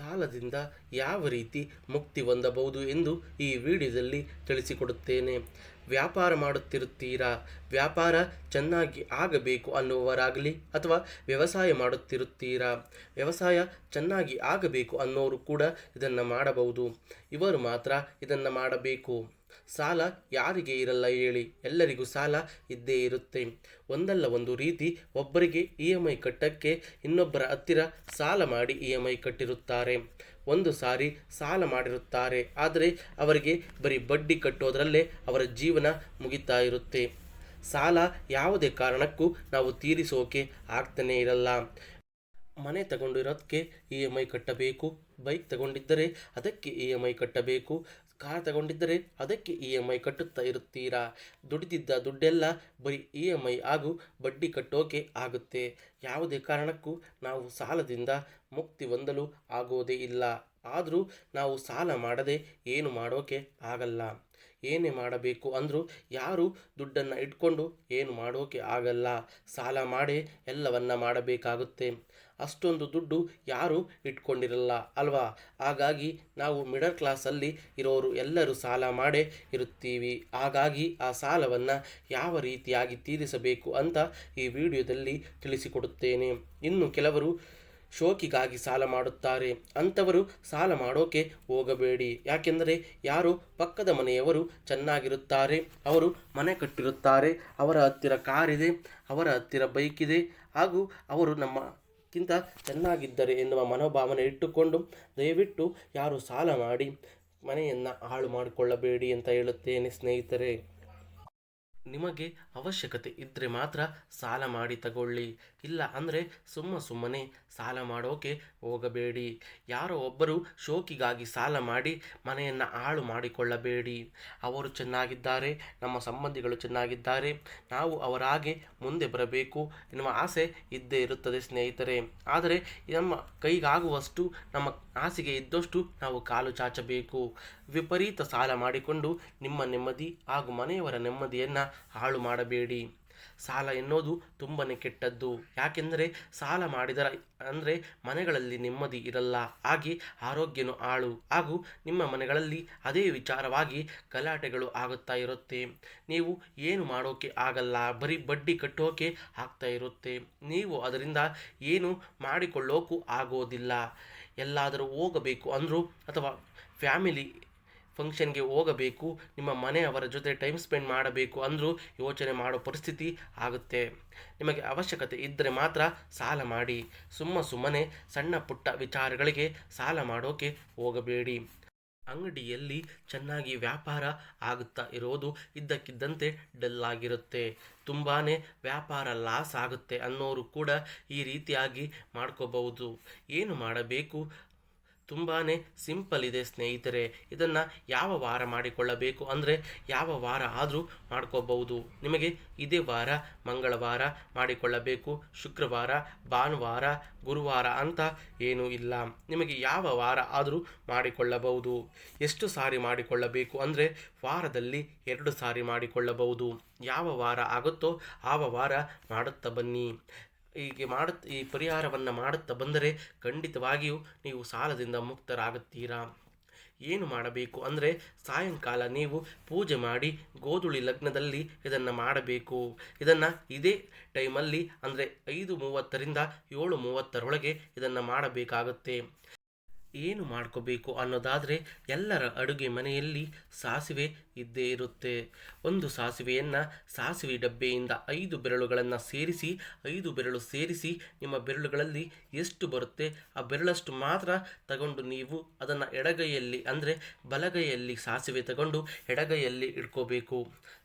ಸಾಲದಿಂದ ಯಾವ ರೀತಿ ಮುಕ್ತಿ ಹೊಂದಬಹುದು ಎಂದು ಈ ವಿಡಿಯೋದಲ್ಲಿ ತಿಳಿಸಿಕೊಡುತ್ತೇನೆ. ವ್ಯಾಪಾರ ಮಾಡುತ್ತಿರುತ್ತೀರಾ? ವ್ಯಾಪಾರ ಚೆನ್ನಾಗಿ ಆಗಬೇಕು ಅನ್ನುವರಾಗಲಿ ಅಥವಾ ವ್ಯವಸಾಯ ಮಾಡುತ್ತಿರುತ್ತೀರಾ? ವ್ಯವಸಾಯ ಚೆನ್ನಾಗಿ ಆಗಬೇಕು ಅನ್ನೋರು ಕೂಡ ಇದನ್ನು ಮಾಡಬಹುದು. ಇವರು ಮಾತ್ರ ಇದನ್ನು ಮಾಡಬೇಕು. ಸಾಲ ಯಾರಿಗೆ ಇರಲ್ಲ ಹೇಳಿ, ಎಲ್ಲರಿಗೂ ಸಾಲ ಇದ್ದೇ ಇರುತ್ತೆ. ಒಂದಲ್ಲ ಒಂದು ರೀತಿ ಒಬ್ಬರಿಗೆ ಇ ಎಂ ಐ ಕಟ್ಟಕ್ಕೆ ಇನ್ನೊಬ್ಬರ ಹತ್ತಿರ ಸಾಲ ಮಾಡಿ ಇ ಎಂ ಐ ಕಟ್ಟಿರುತ್ತಾರೆ. ಒಂದು ಸಾರಿ ಸಾಲ ಮಾಡಿರುತ್ತಾರೆ. ಆದರೆ ಅವರಿಗೆ ಬರೀ ಬಡ್ಡಿ ಕಟ್ಟೋದರಲ್ಲೇ ಅವರ ಜೀವನ ಮುಗಿತಾ ಇರುತ್ತೆ. ಸಾಲ ಯಾವುದೇ ಕಾರಣಕ್ಕೂ ನಾವು ತೀರಿಸೋಕೆ ಆಗ್ತಾನೇ ಇರಲ್ಲ. ಮನೆ ತಗೊಂಡಿರೋದಕ್ಕೆ ಇ ಎಂ ಐ ಕಟ್ಟಬೇಕು. ಬೈಕ್ ತಗೊಂಡಿದ್ದರೆ ಅದಕ್ಕೆ ಇ ಎಂ ಐ ಕಟ್ಟಬೇಕು. ಕಾರ್ ತಗೊಂಡಿದ್ದರೆ ಅದಕ್ಕೆ ಇ ಎಂ ಐ ಕಟ್ಟುತ್ತಾ ಇರುತ್ತೀರಾ? ದುಡಿದಿದ್ದ ದುಡ್ಡೆಲ್ಲ ಬರೀ ಇ ಎಂ ಐ ಹಾಗೂ ಬಡ್ಡಿ ಕಟ್ಟೋಕೆ ಆಗುತ್ತೆ. ಯಾವುದೇ ಕಾರಣಕ್ಕೂ ನಾವು ಸಾಲದಿಂದ ಮುಕ್ತಿ ಹೊಂದಲು ಆಗೋದೇ ಇಲ್ಲ. ಆದರೂ ನಾವು ಸಾಲ ಮಾಡದೆ ಏನು ಮಾಡೋಕೆ ಆಗಲ್ಲ. ಏನೇ ಮಾಡಬೇಕು ಅಂದರೂ ಯಾರು ದುಡ್ಡನ್ನು ಇಟ್ಕೊಂಡು ಏನು ಮಾಡೋಕೆ ಆಗಲ್ಲ. ಸಾಲ ಮಾಡೇ ಎಲ್ಲವನ್ನ ಮಾಡಬೇಕಾಗುತ್ತೆ. ಅಷ್ಟೊಂದು ದುಡ್ಡು ಯಾರು ಇಟ್ಕೊಂಡಿರಲ್ಲ, ಅಲ್ವಾ? ಹಾಗಾಗಿ ನಾವು ಮಿಡಲ್ ಕ್ಲಾಸಲ್ಲಿ ಇರೋರು ಎಲ್ಲರೂ ಸಾಲ ಮಾಡೇ ಇರುತ್ತೀವಿ. ಹಾಗಾಗಿ ಆ ಸಾಲವನ್ನು ಯಾವ ರೀತಿಯಾಗಿ ತೀರಿಸಬೇಕು ಅಂತ ಈ ವಿಡಿಯೋದಲ್ಲಿ ತಿಳಿಸಿಕೊಡುತ್ತೇನೆ. ಇನ್ನು ಕೆಲವರು ಶೋಕಿಗಾಗಿ ಸಾಲ ಮಾಡುತ್ತಾರೆ. ಅಂಥವರು ಸಾಲ ಮಾಡೋಕೆ ಹೋಗಬೇಡಿ. ಯಾಕೆಂದರೆ ಯಾರು ಪಕ್ಕದ ಮನೆಯವರು ಚೆನ್ನಾಗಿರುತ್ತಾರೆ, ಅವರು ಮನೆ ಕಟ್ಟಿರುತ್ತಾರೆ, ಅವರ ಹತ್ತಿರ ಕಾರಿದೆ, ಅವರ ಹತ್ತಿರ ಬೈಕ್ ಇದೆ ಹಾಗೂ ಅವರು ನಮ್ಮಕ್ಕಿಂತ ಚೆನ್ನಾಗಿದ್ದರೆ ಎನ್ನುವ ಮನೋಭಾವನೆ ಇಟ್ಟುಕೊಂಡು ದಯವಿಟ್ಟು ಯಾರು ಸಾಲ ಮಾಡಿ ಮನೆಯನ್ನು ಹಾಳು ಮಾಡಿಕೊಳ್ಳಬೇಡಿ ಅಂತ ಹೇಳುತ್ತೇನೆ ಸ್ನೇಹಿತರೆ. ನಿಮಗೆ ಅವಶ್ಯಕತೆ ಇದ್ದರೆ ಮಾತ್ರ ಸಾಲ ಮಾಡಿ ತಗೊಳ್ಳಿ. ಇಲ್ಲ ಅಂದರೆ ಸುಮ್ಮ ಸುಮ್ಮನೆ ಸಾಲ ಮಾಡೋಕೆ ಹೋಗಬೇಡಿ. ಯಾರೋ ಒಬ್ಬರು ಶೋಕಿಗಾಗಿ ಸಾಲ ಮಾಡಿ ಮನೆಯನ್ನು ಹಾಳು ಮಾಡಿಕೊಳ್ಳಬೇಡಿ. ಅವರು ಚೆನ್ನಾಗಿದ್ದಾರೆ, ನಮ್ಮ ಸಂಬಂಧಿಗಳು ಚೆನ್ನಾಗಿದ್ದಾರೆ, ನಾವು ಅವರ ಹಾಗೆ ಮುಂದೆ ಬರಬೇಕು ಎನ್ನುವ ಆಸೆ ಇದ್ದೇ ಇರುತ್ತದೆ ಸ್ನೇಹಿತರೆ. ಆದರೆ ನಮ್ಮ ಕೈಗಾಗುವಷ್ಟು, ನಮ್ಮ ಆಸೆಗೆ ಇದ್ದಷ್ಟು ನಾವು ಕಾಲು ಚಾಚಬೇಕು. ವಿಪರೀತ ಸಾಲ ಮಾಡಿಕೊಂಡು ನಿಮ್ಮ ನೆಮ್ಮದಿ ಹಾಗೂ ಮನೆಯವರ ನೆಮ್ಮದಿಯನ್ನು ಹಾಳು ಮಾಡಬೇಡಿ. ಸಾಲ ಎನ್ನುವುದು ತುಂಬಾ ಕೆಟ್ಟದ್ದು. ಯಾಕೆಂದರೆ ಸಾಲ ಮಾಡಿದರ, ಅಂದರೆ ಮನೆಗಳಲ್ಲಿ ನೆಮ್ಮದಿ ಇರಲ್ಲ. ಹಾಗೆ ಆರೋಗ್ಯನೂ ಹಾಳು ಹಾಗೂ ನಿಮ್ಮ ಮನೆಗಳಲ್ಲಿ ಅದೇ ವಿಚಾರವಾಗಿ ಗಲಾಟೆಗಳು ಆಗುತ್ತಾ ಇರುತ್ತೆ. ನೀವು ಏನು ಮಾಡೋಕೆ ಆಗಲ್ಲ. ಬರೀ ಬಡ್ಡಿ ಕಟ್ಟೋಕೆ ಆಗ್ತಾ ಇರುತ್ತೆ. ನೀವು ಅದರಿಂದ ಏನು ಮಾಡಿಕೊಳ್ಳೋಕ್ಕೂ ಆಗೋದಿಲ್ಲ. ಎಲ್ಲಾದರೂ ಹೋಗಬೇಕು ಅಂದರೂ ಅಥವಾ ಫ್ಯಾಮಿಲಿ ಫಂಕ್ಷನ್ಗೆ ಹೋಗಬೇಕು, ನಿಮ್ಮ ಮನೆಯವರ ಜೊತೆ ಟೈಮ್ ಸ್ಪೆಂಡ್ ಮಾಡಬೇಕು ಅಂದರೂ ಯೋಚನೆ ಮಾಡೋ ಪರಿಸ್ಥಿತಿ ಆಗುತ್ತೆ. ನಿಮಗೆ ಅವಶ್ಯಕತೆ ಇದ್ದರೆ ಮಾತ್ರ ಸಾಲ ಮಾಡಿ. ಸುಮ್ಮ ಸುಮ್ಮನೆ ಸಣ್ಣ ಪುಟ್ಟ ವಿಚಾರಗಳಿಗೆ ಸಾಲ ಮಾಡೋಕೆ ಹೋಗಬೇಡಿ. ಅಂಗಡಿಯಲ್ಲಿ ಚೆನ್ನಾಗಿ ವ್ಯಾಪಾರ ಆಗುತ್ತಾ ಇರೋದು ಇದ್ದಕ್ಕಿದ್ದಂತೆ ಡಲ್ ಆಗಿರುತ್ತೆ. ತುಂಬಾ ವ್ಯಾಪಾರ ಲಾಸ್ ಆಗುತ್ತೆ ಅನ್ನೋರು ಕೂಡ ಈ ರೀತಿಯಾಗಿ ಮಾಡ್ಕೋಬಹುದು. ಏನು ಮಾಡಬೇಕು? ತುಂಬಾ ಸಿಂಪಲ್ ಇದೆ ಸ್ನೇಹಿತರೆ. ಇದನ್ನು ಯಾವ ವಾರ ಮಾಡಿಕೊಳ್ಳಬೇಕು? ಅಂದರೆ ಯಾವ ವಾರ ಆದರೂ ಮಾಡ್ಕೋಬಹುದು. ನಿಮಗೆ ಇದೇ ವಾರ ಮಂಗಳವಾರ ಮಾಡಿಕೊಳ್ಳಬೇಕು. ಶುಕ್ರವಾರ, ಭಾನುವಾರ, ಗುರುವಾರ ಅಂತ ಏನೂ ಇಲ್ಲ. ನಿಮಗೆ ಯಾವ ವಾರ ಆದರೂ ಮಾಡಿಕೊಳ್ಳಬಹುದು. ಎಷ್ಟು ಸಾರಿ ಮಾಡಿಕೊಳ್ಳಬೇಕು? ಅಂದರೆ ವಾರದಲ್ಲಿ ಎರಡು ಸಾರಿ ಮಾಡಿಕೊಳ್ಳಬಹುದು. ಯಾವ ವಾರ ಆಗುತ್ತೋ ಆ ವಾರ ಮಾಡುತ್ತಾ ಬನ್ನಿ. ಹೀಗೆ ಮಾಡುತ್ತ ಈ ಪರಿಹಾರವನ್ನು ಮಾಡುತ್ತಾ ಬಂದರೆ ಖಂಡಿತವಾಗಿಯೂ ನೀವು ಸಾಲದಿಂದ ಮುಕ್ತರಾಗುತ್ತೀರಾ? ಏನು ಮಾಡಬೇಕು? ಅಂದರೆ ಸಾಯಂಕಾಲ ನೀವು ಪೂಜೆ ಮಾಡಿ ಗೋಧುಳಿ ಲಗ್ನದಲ್ಲಿ ಇದನ್ನು ಮಾಡಬೇಕು. ಇದನ್ನು ಇದೇ ಟೈಮಲ್ಲಿ ಅಂದರೆ ಐದು ಮೂವತ್ತರಿಂದ ಏಳು ಮೂವತ್ತರೊಳಗೆ ಇದನ್ನು ಮಾಡಬೇಕಾಗುತ್ತೆ. ಏನು ಮಾಡ್ಕೋಬೇಕು ಅನ್ನೋದಾದರೆ ಎಲ್ಲರ ಅಡುಗೆ ಮನೆಯಲ್ಲಿ ಸಾಸಿವೆ ಇದ್ದೇ ಇರುತ್ತೆ. ಒಂದು ಸಾಸಿವೆಯನ್ನು ಸಾಸಿವೆ ಡಬ್ಬೆಯಿಂದ ಐದು ಬೆರಳುಗಳನ್ನು ಸೇರಿಸಿ, ಐದು ಬೆರಳು ಸೇರಿಸಿ ನಿಮ್ಮ ಬೆರಳುಗಳಲ್ಲಿ ಎಷ್ಟು ಬರುತ್ತೆ ಆ ಬೆರಳಷ್ಟು ಮಾತ್ರ ತಗೊಂಡು ನೀವು ಅದನ್ನು ಎಡಗೈಯಲ್ಲಿ ಅಂದರೆ ಬಲಗೈಯಲ್ಲಿ ಸಾಸಿವೆ ತಗೊಂಡು ಎಡಗೈಯಲ್ಲಿ ಇಟ್ಕೋಬೇಕು.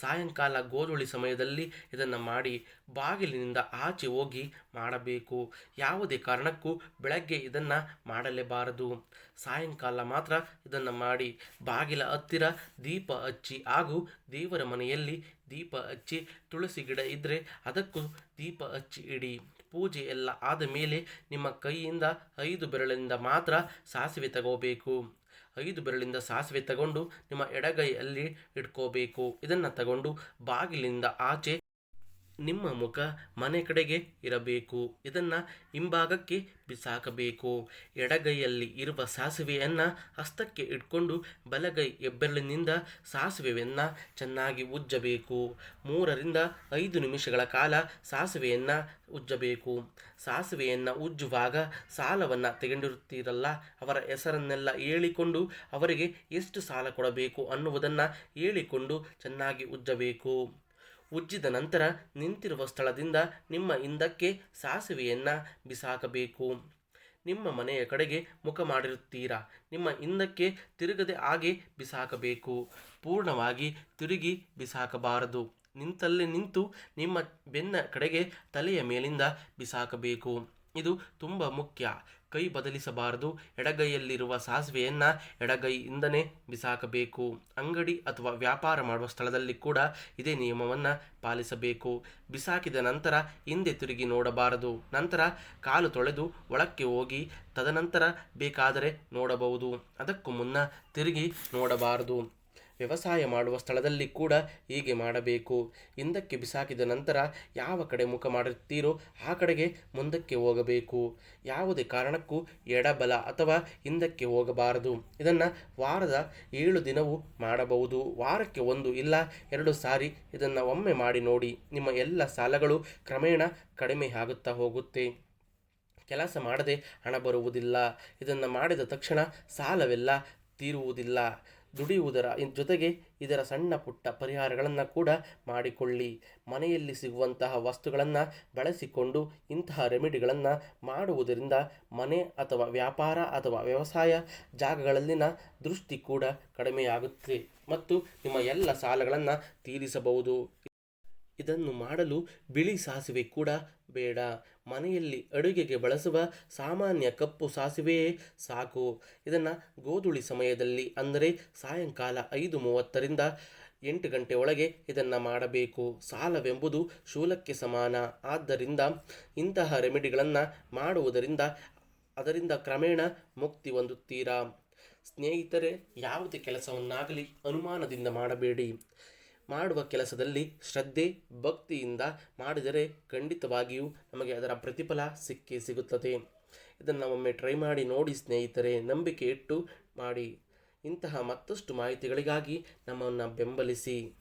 ಸಾಯಂಕಾಲ ಗೋಧುಳಿ ಸಮಯದಲ್ಲಿ ಇದನ್ನು ಮಾಡಿ ಬಾಗಿಲಿನಿಂದ ಆಚೆ ಹೋಗಿ ಮಾಡಬೇಕು. ಯಾವುದೇ ಕಾರಣಕ್ಕೂ ಬೆಳಗ್ಗೆ ಇದನ್ನು ಮಾಡಲೇಬಾರದು. ಸಾಯಂಕಾಲ ಮಾತ್ರ ಇದನ್ನು ಮಾಡಿ ಬಾಗಿಲ ಹತ್ತಿರ ದೀಪ ಹಚ್ಚಿ ಹಾಗೂ ದೇವರ ಮನೆಯಲ್ಲಿ ದೀಪ ಹಚ್ಚಿ ತುಳಸಿ ಗಿಡ ಇದ್ದರೆ ಅದಕ್ಕೂ ದೀಪ ಹಚ್ಚಿ ಇಡಿ. ಪೂಜೆ ಎಲ್ಲ ಆದ ಮೇಲೆ ನಿಮ್ಮ ಕೈಯಿಂದ ಐದು ಬೆರಳಿಂದ ಮಾತ್ರ ಸಾಸಿವೆ ತಗೋಬೇಕು. ಐದು ಬೆರಳಿಂದ ಸಾಸಿವೆ ತಗೊಂಡು ನಿಮ್ಮ ಎಡಗೈಯಲ್ಲಿ ಇಟ್ಕೋಬೇಕು. ಇದನ್ನು ತಗೊಂಡು ಬಾಗಿಲಿಂದ ಆಚೆ ನಿಮ್ಮ ಮುಖ ಮನೆ ಕಡೆಗೆ ಇರಬೇಕು. ಇದನ್ನು ಹಿಂಭಾಗಕ್ಕೆ ಬಿಸಾಕಬೇಕು. ಎಡಗೈಯಲ್ಲಿ ಇರುವ ಸಾಸಿವೆಯನ್ನು ಹಸ್ತಕ್ಕೆ ಇಟ್ಕೊಂಡು ಬಲಗೈ ಹೆಬ್ಬೆರಳಿನಿಂದ ಸಾಸಿವೆಯನ್ನು ಚೆನ್ನಾಗಿ ಉಜ್ಜಬೇಕು. ಮೂರರಿಂದ ಐದು ನಿಮಿಷಗಳ ಕಾಲ ಸಾಸಿವೆಯನ್ನು ಉಜ್ಜಬೇಕು. ಸಾಸಿವೆಯನ್ನು ಉಜ್ಜುವಾಗ ಸಾಲವನ್ನು ತೆಗೊಂಡಿರುತ್ತೀರಲ್ಲ ಅವರ ಹೆಸರನ್ನೆಲ್ಲ ಹೇಳಿಕೊಂಡು ಅವರಿಗೆ ಎಷ್ಟು ಸಾಲ ಕೊಡಬೇಕು ಅನ್ನುವುದನ್ನು ಹೇಳಿಕೊಂಡು ಚೆನ್ನಾಗಿ ಉಜ್ಜಬೇಕು. ಉಜ್ಜಿದ ನಂತರ ನಿಂತಿರುವ ಸ್ಥಳದಿಂದ ನಿಮ್ಮ ಹಿಂದಕ್ಕೆ ಸಾಸಿವೆಯನ್ನು ಬಿಸಾಕಬೇಕು. ನಿಮ್ಮ ಮನೆಯ ಕಡೆಗೆ ಮುಖ ಮಾಡಿರುತ್ತೀರಾ? ನಿಮ್ಮ ಹಿಂದಕ್ಕೆ ತಿರುಗದೆ ಹಾಗೆ ಬಿಸಾಕಬೇಕು. ಪೂರ್ಣವಾಗಿ ತಿರುಗಿ ಬಿಸಾಕಬಾರದು. ನಿಂತಲ್ಲೇ ನಿಂತು ನಿಮ್ಮ ಬೆನ್ನ ಕಡೆಗೆ ತಲೆಯ ಮೇಲಿಂದ ಬಿಸಾಕಬೇಕು. ಇದು ತುಂಬ ಮುಖ್ಯ. ಕೈ ಬದಲಿಸಬಾರದು. ಎಡಗೈಯಲ್ಲಿರುವ ಸಾಸಿವೆಯನ್ನು ಎಡಗೈಯಿಂದನೇ ಬಿಸಾಕಬೇಕು. ಅಂಗಡಿ ಅಥವಾ ವ್ಯಾಪಾರ ಮಾಡುವ ಸ್ಥಳದಲ್ಲಿ ಕೂಡ ಇದೇ ನಿಯಮವನ್ನು ಪಾಲಿಸಬೇಕು. ಬಿಸಾಕಿದ ನಂತರ ಹಿಂದೆ ತಿರುಗಿ ನೋಡಬಾರದು. ನಂತರ ಕಾಲು ತೊಳೆದು ಒಳಕ್ಕೆ ಹೋಗಿ ತದನಂತರ ಬೇಕಾದರೆ ನೋಡಬಹುದು. ಅದಕ್ಕೂ ಮುನ್ನ ತಿರುಗಿ ನೋಡಬಾರದು. ವ್ಯವಸಾಯ ಮಾಡುವ ಸ್ಥಳದಲ್ಲಿ ಕೂಡ ಹೀಗೆ ಮಾಡಬೇಕು. ಹಿಂದಕ್ಕೆ ಬಿಸಾಕಿದ ನಂತರ ಯಾವ ಕಡೆ ಮುಖ ಮಾಡುತ್ತೀರೋ ಆ ಕಡೆಗೆ ಮುಂದಕ್ಕೆ ಹೋಗಬೇಕು. ಯಾವುದೇ ಕಾರಣಕ್ಕೂ ಎಡಬಲ ಅಥವಾ ಹಿಂದಕ್ಕೆ ಹೋಗಬಾರದು. ಇದನ್ನು ವಾರದ ಏಳು ದಿನವೂ ಮಾಡಬಹುದು. ವಾರಕ್ಕೆ ಒಂದು ಇಲ್ಲ, ಎರಡು ಸಾರಿ ಇದನ್ನು ಒಮ್ಮೆ ಮಾಡಿ ನೋಡಿ. ನಿಮ್ಮ ಎಲ್ಲ ಸಾಲಗಳು ಕ್ರಮೇಣ ಕಡಿಮೆ ಆಗುತ್ತಾ ಹೋಗುತ್ತೆ. ಕೆಲಸ ಮಾಡದೆ ಹಣ ಬರುವುದಿಲ್ಲ. ಇದನ್ನು ಮಾಡಿದ ತಕ್ಷಣ ಸಾಲವೆಲ್ಲ ತೀರುವುದಿಲ್ಲ. ದುಡಿಯುವುದರ ಜೊತೆಗೆ ಇದರ ಸಣ್ಣ ಪುಟ್ಟ ಪರಿಹಾರಗಳನ್ನು ಕೂಡ ಮಾಡಿಕೊಳ್ಳಿ. ಮನೆಯಲ್ಲಿ ಸಿಗುವಂತಹ ವಸ್ತುಗಳನ್ನು ಬಳಸಿಕೊಂಡು ಇಂತಹ ರೆಮಿಡಿಗಳನ್ನು ಮಾಡುವುದರಿಂದ ಮನೆ ಅಥವಾ ವ್ಯಾಪಾರ ಅಥವಾ ವ್ಯವಸಾಯ ಜಾಗಗಳಲ್ಲಿನ ದೃಷ್ಟಿ ಕೂಡ ಕಡಿಮೆಯಾಗುತ್ತೆ ಮತ್ತು ನಿಮ್ಮ ಎಲ್ಲ ಸಾಲಗಳನ್ನು ತೀರಿಸಬಹುದು. ಇದನ್ನು ಮಾಡಲು ಬಿಳಿ ಸಾಸಿವೆ ಕೂಡ ಬೇಡ. ಮನೆಯಲ್ಲಿ ಅಡುಗೆಗೆ ಬಳಸುವ ಸಾಮಾನ್ಯ ಕಪ್ಪು ಸಾಸಿವೆಯೇ ಸಾಕು. ಇದನ್ನು ಗೋಧುಳಿ ಸಮಯದಲ್ಲಿ ಅಂದರೆ ಸಾಯಂಕಾಲ ಐದು ಮೂವತ್ತರಿಂದ ಎಂಟು ಗಂಟೆ ಒಳಗೆ ಇದನ್ನು ಮಾಡಬೇಕು. ಸಾಲವೆಂಬುದು ಶೂಲಕ್ಕೆ ಸಮಾನ. ಆದ್ದರಿಂದ ಇಂತಹ ರೆಮಿಡಿಗಳನ್ನು ಮಾಡುವುದರಿಂದ ಅದರಿಂದ ಕ್ರಮೇಣ ಮುಕ್ತಿ ಹೊಂದುತ್ತೀರಾ? ಸ್ನೇಹಿತರೆ, ಯಾವುದೇ ಕೆಲಸವನ್ನಾಗಲಿ ಅನುಮಾನದಿಂದ ಮಾಡಬೇಡಿ. ಮಾಡುವ ಕೆಲಸದಲ್ಲಿ ಶ್ರದ್ಧೆ, ಭಕ್ತಿಯಿಂದ ಮಾಡಿದರೆ ಖಂಡಿತವಾಗಿಯೂ ನಮಗೆ ಅದರ ಪ್ರತಿಫಲ ಸಿಕ್ಕೇ ಸಿಗುತ್ತದೆ. ಇದನ್ನು ಒಮ್ಮೆ ಟ್ರೈ ಮಾಡಿ ನೋಡಿ ಸ್ನೇಹಿತರೆ ನಂಬಿಕೆ ಇಟ್ಟು ಮಾಡಿ. ಇಂತಹ ಮತ್ತಷ್ಟು ಮಾಹಿತಿಗಳಿಗಾಗಿ ನಮ್ಮನ್ನು ಬೆಂಬಲಿಸಿ.